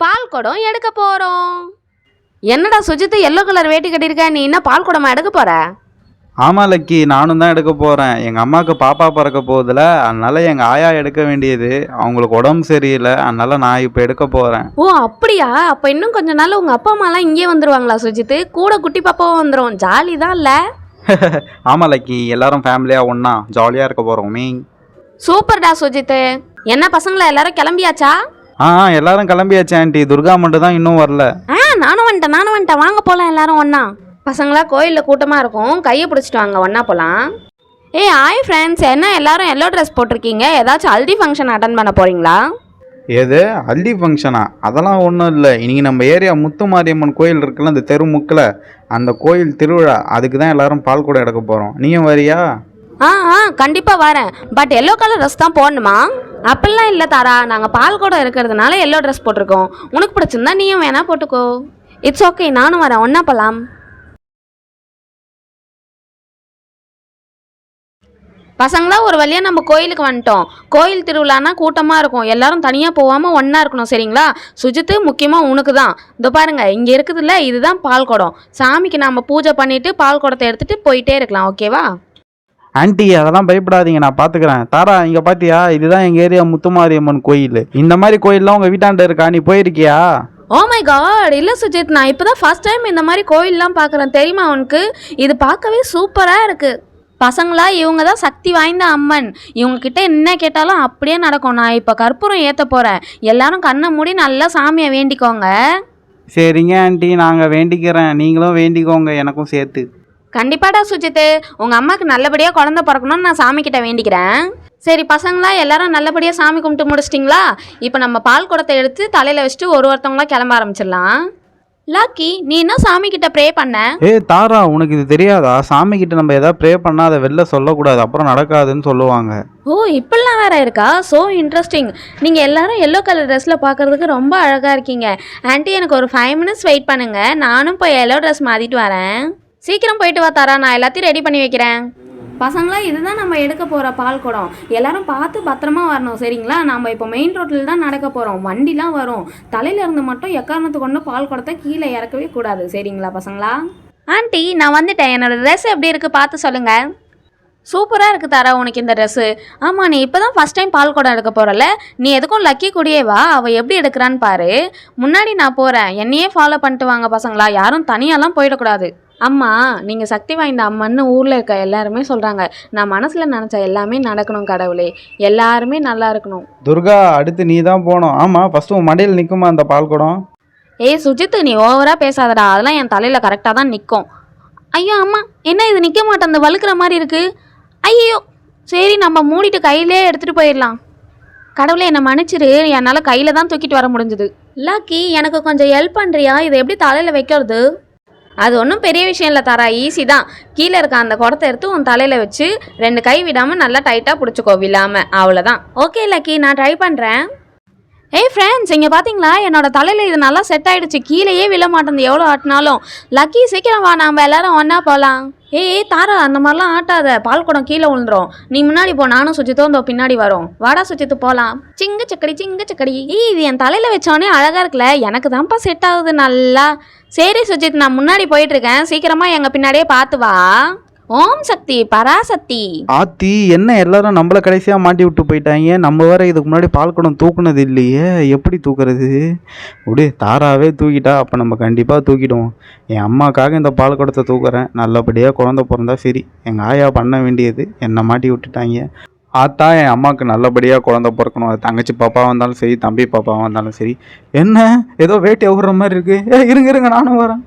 பால் குடம் எடுக்க போகிறோம் என்னடா சுஜித்து எல்லோ கலர் வேட்டி கட்டியிருக்க? நீ என்ன பால் குடமா எடுக்க போற? ஆமாம் லக்கி. நானும் தான் எடுக்க போகிறேன் எங்கள் அம்மாவுக்கு பாப்பா பிறக்க போகுதுல. அதனால எங்கள் ஆயா எடுக்க வேண்டியது. அவங்களுக்கு உடம்பு சரியில்லை. அதனால நான் இப்போ எடுக்க போகிறேன் ஓ அப்படியா? அப்போ இன்னும் கொஞ்ச நாள் உங்கள் அப்பா அம்மாலாம் இங்கே வந்துருவாங்களா சுஜித்து? கூட குட்டி பாப்பாவும் வந்துடும் ஜாலி தான் இல்லை? ஆமாம் லக்கி. எல்லாரும் ஃபேமிலியாக ஒன்றா ஜாலியாக இருக்க போகிறோமே சூப்பர்டா சுஜித்து. என்ன பசங்களா எல்லாரும் கிளம்பியாச்சா? ஆ எல்லாரும் கிளம்பியாச்சு ஆண்டி. துர்கா மட்டும் தான் இன்னும் வரல. ஆ நானும் வந்துட்டேன் நானும் வந்துட்டேன். வாங்க போகலாம் எல்லாரும் ஒன்றா பசங்களா கோயிலில் கூட்டமாக இருக்கும். கையை பிடிச்சிட்டு வாங்க ஒன்றா போகலாம் ஏய் ஹாய் ஃப்ரெண்ட்ஸ் என்ன எல்லாரும் எல்லோ ட்ரெஸ் போட்டிருக்கீங்க? ஏதாச்சும் ஹல்தி ஃபங்க்ஷன் அட்டன் பண்ண போகிறீங்களா எது? ஹல்தி ஃபங்க்ஷனா அதெல்லாம் ஒன்றும் இல்லை. இன்னைக்கு நம்ம ஏரியா முத்து மாரியம்மன் கோயில் இருக்குல்ல அந்த தெரு முக்கில். அந்த கோயில் திருவிழா. அதுக்கு தான் எல்லாரும் பால் கூட எடுக்க போகிறோம் நீயும் வரியா? ஆ ஆ கண்டிப்பாக வரேன். பட் எல்லோ கலர் ட்ரெஸ் தான் போடணுமா? அப்படிலாம் இல்லை தாரா. நாங்கள் பால் கூட இருக்கிறதுனால எல்லோ ட்ரெஸ் போட்டிருக்கோம். உனக்கு பிடிச்சிருந்தா நீயும் வேணா போட்டுக்கோ. இட்ஸ் ஓகே நானும் வரேன். ஒன்றா போகலாம் பசங்களா ஒரு வழியாக நம்ம கோயிலுக்கு வந்துட்டோம். கோயில் திருவிழானா கூட்டமாக இருக்கும். எல்லாரும் தனியாக போகாமல் ஒன்றா இருக்கணும் சரிங்களா? சுஜித்து முக்கியமாக உனக்கு தான். இதோ பாருங்க இங்கே இருக்குதுல்ல இதுதான் பால் குடம். சாமிக்கு நாம் பூஜை பண்ணிவிட்டு பால் குடத்தை எடுத்துகிட்டு போயிட்டே இருக்கலாம் ஓகேவா ஆண்டி அதெல்லாம் பயப்படாதீங்க நான் பார்த்துக்கிறேன் தாரா இங்கே பார்த்தியா இதுதான் எங்கள் ஏரியா முத்துமாரியம்மன் கோயில். இந்த மாதிரி கோயில்லாம் உங்கள் வீட்டாண்ட இருக்கா? நீ போயிருக்கியா? ஓ மை காட் இல்லை சுஜித் நான் இப்போ தான் ஃபஸ்ட் டைம் இந்த மாதிரி கோயிலெலாம் பார்க்குறேன் தெரியுமா உனக்கு? இது பார்க்கவே சூப்பராக இருக்குது பசங்களா இவங்க தான் சக்தி வாய்ந்த அம்மன். இவங்க கிட்ட என்ன கேட்டாலும் அப்படியே நடக்கும். நான் இப்போ கற்பூரம் ஏற்ற போகிறேன் எல்லாரும் கண்ணை மூடி நல்லா சாமியை வேண்டிக்கோங்க. சரிங்க ஆண்டி நாங்கள் வேண்டிக்கிறேன். நீங்களும் வேண்டிக்கோங்க எனக்கும் சேர்த்து. கண்டிப்பாடா சுஜித்து. உங்கள் அம்மாவுக்கு நல்லபடியாக குழந்தை பிறக்கணும்னு நான் சாமி கிட்ட வேண்டிக்கிறேன். சரி பசங்களா எல்லாரும் நல்லபடியாக சாமி கும்பிட்டு முடிச்சிட்டிங்களா? இப்போ நம்ம பால் குடத்தை எடுத்து தலையில் வச்சுட்டு ஒரு ஒருத்தவங்களா கிளம்ப ஆரம்பிச்சிடலாம். லாக்கி நீ என்ன சாமி கிட்ட ப்ரே பண்ண? ஏ தாரா உனக்கு இது தெரியாதா? சாமி கிட்ட நம்ம ஏதாவது ப்ரே பண்ணால் அதை வெளில சொல்லக்கூடாது. அப்புறம் நடக்காதுன்னு சொல்லுவாங்க. ஓ இப்படிலாம் வேற இருக்கா? ஸோ இன்ட்ரெஸ்டிங் நீங்கள் எல்லாரும் எல்லோ கலர் ட்ரெஸ்ஸில் பார்க்கறதுக்கு ரொம்ப அழகாக இருக்கீங்க. ஆன்ட்டி எனக்கு ஒரு ஃபைவ் மினிட்ஸ் வெயிட் பண்ணுங்க. நானும் போய் எல்லோ ட்ரெஸ் மாற்றிட்டு வரேன். சீக்கிரம் போயிட்டு வா தாரா நான் எல்லாத்தையும் ரெடி பண்ணி வைக்கிறேன். பசங்களா இதுதான் நம்ம எடுக்க போகிற பால் குடம். எல்லாரும் பார்த்து பத்திரமா வரணும் சரிங்களா? நம்ம இப்போ மெயின் ரோட்டில் தான் நடக்க போகிறோம் வண்டிலாம் வரும். தலையில இருந்து மட்டும் எக்காரணத்து கொண்டு பால் குடத்தை கீழே இறக்கவே கூடாது சரிங்களா பசங்களா? ஆன்ட்டி நான் வந்துட்டேன். என்னோட ட்ரெஸ் எப்படி இருக்குது பார்த்து சொல்லுங்கள் சூப்பராக இருக்குது தாரா உனக்கு இந்த ட்ரெஸ்ஸு ஆமாம் நீ இப்போ தான் ஃபஸ்ட் டைம் பால் குடம் எடுக்க போகிறல நீ எதுக்கும் லக்கி கூடயே வா. அவள் எப்படி எடுக்கிறான்னு பாரு. முன்னாடி நான் போகிறேன் என்னையே ஃபாலோ பண்ணிட்டு வாங்க பசங்களா. யாரும் தனியாலாம் போயிடக்கூடாது. அம்மா நீங்கள் சக்தி வாய்ந்த அம்மன்னு ஊரில் இருக்க எல்லாருமே சொல்கிறாங்க நான் மனசில் நினச்ச எல்லாமே நடக்கணும் கடவுளே. எல்லாருமே நல்லா இருக்கணும். துர்கா அடுத்து நீ தான் போகணும். ஆமாம் ஃபஸ்ட்டு உன் மடியில் நிற்குமா அந்த பால் குடம் ஏய் சுஜித் நீ ஓவராக பேசாதடா. அதெல்லாம் என் தலையில் கரெக்டாக தான் நிற்கும் ஐயோ அம்மா என்ன இது நிற்க மாட்டேன்? வழுக்கிற மாதிரி இருக்குது ஐயோ சரி நம்ம மூடிட்டு கையிலே எடுத்துகிட்டு போயிடலாம். கடவுளே என்னை மன்னிச்சிரு. என்னால் கையில் தான் தூக்கிட்டு வர முடிஞ்சது. லாக்கி எனக்கு கொஞ்சம் ஹெல்ப் பண்ணுறியா இதை எப்படி தலையில் வைக்கிறது? அது ஒன்றும் பெரிய விஷயம் இல்லை தாரா ஈஸி தான். கீழே இருக்க அந்த குடத்தை எடுத்து உன் தலையில் வச்சு ரெண்டு கை விடாமல் நல்லா டைட்டாக பிடிச்சிக்கோ விழாமல் அவ்வளோதான் ஓகே லக்கி நான் ட்ரை பண்ணுறேன் ஏய் ஃப்ரெண்ட்ஸ் இங்கே பார்த்தீங்களா என்னோட தலையில் இது நல்லா செட் ஆயிடுச்சு. கீழேயே விழ மாட்டேங்குது. எவ்வளோ ஆட்டினாலும். லக்கி சீக்கிரம் வா நாம் எல்லாரும் ஒன்றா போகலாம் ஏய் தாரா அந்த மாதிரிலாம் ஆட்டாத. பால் குடம் கீழே விழுந்துரும். நீ முன்னாடி போ நானும் சுச்சித்தோ இந்த பின்னாடி வரும். வாடா சுச்சித்து போகலாம் சிங்க சக்கடி சிங்க சக்கடி. ஏய் இது என் தலையில் வச்சோடனே அழகாக இருக்குல்ல. எனக்கு தான்ப்பா செட் ஆகுது நல்லா. சரி சுஜித் நான் முன்னாடி போயிட்டு இருக்கேன். சீக்கிரமாக எங்கள் பின்னாடியே பார்த்து வா. ஓம் சக்தி பராசக்தி. ஆத்தி என்ன எல்லாரும் நம்மள கடைசியாக மாட்டி விட்டு போயிட்டாங்க? நம்ம வேற இதுக்கு முன்னாடி பால்குடம் தூக்குனது இல்லையே? எப்படி தூக்குறது? அப்படியே தாராவே தூக்கிட்டா அப்போ நம்ம கண்டிப்பாக தூக்கிடுவோம். என் அம்மாக்காக இந்த பால்குடத்தை தூக்குறேன். நல்லபடியாக குழந்த பிறந்தா சரி. எங்கள் ஆயா பண்ண வேண்டியது. என்னை மாட்டி விட்டுட்டாங்க. ஆத்தா என் அம்மாவுக்கு நல்லபடியாக குழந்த பிறக்கணும். அது தங்கச்சி பாப்பாவாக இருந்தாலும் சரி தம்பி பாப்பாவாக இருந்தாலும் சரி. என்ன? ஏதோ வேட்டி அவுற மாதிரி இருக்கு. ஏ இருங்க இருங்க நானும் வரேன்.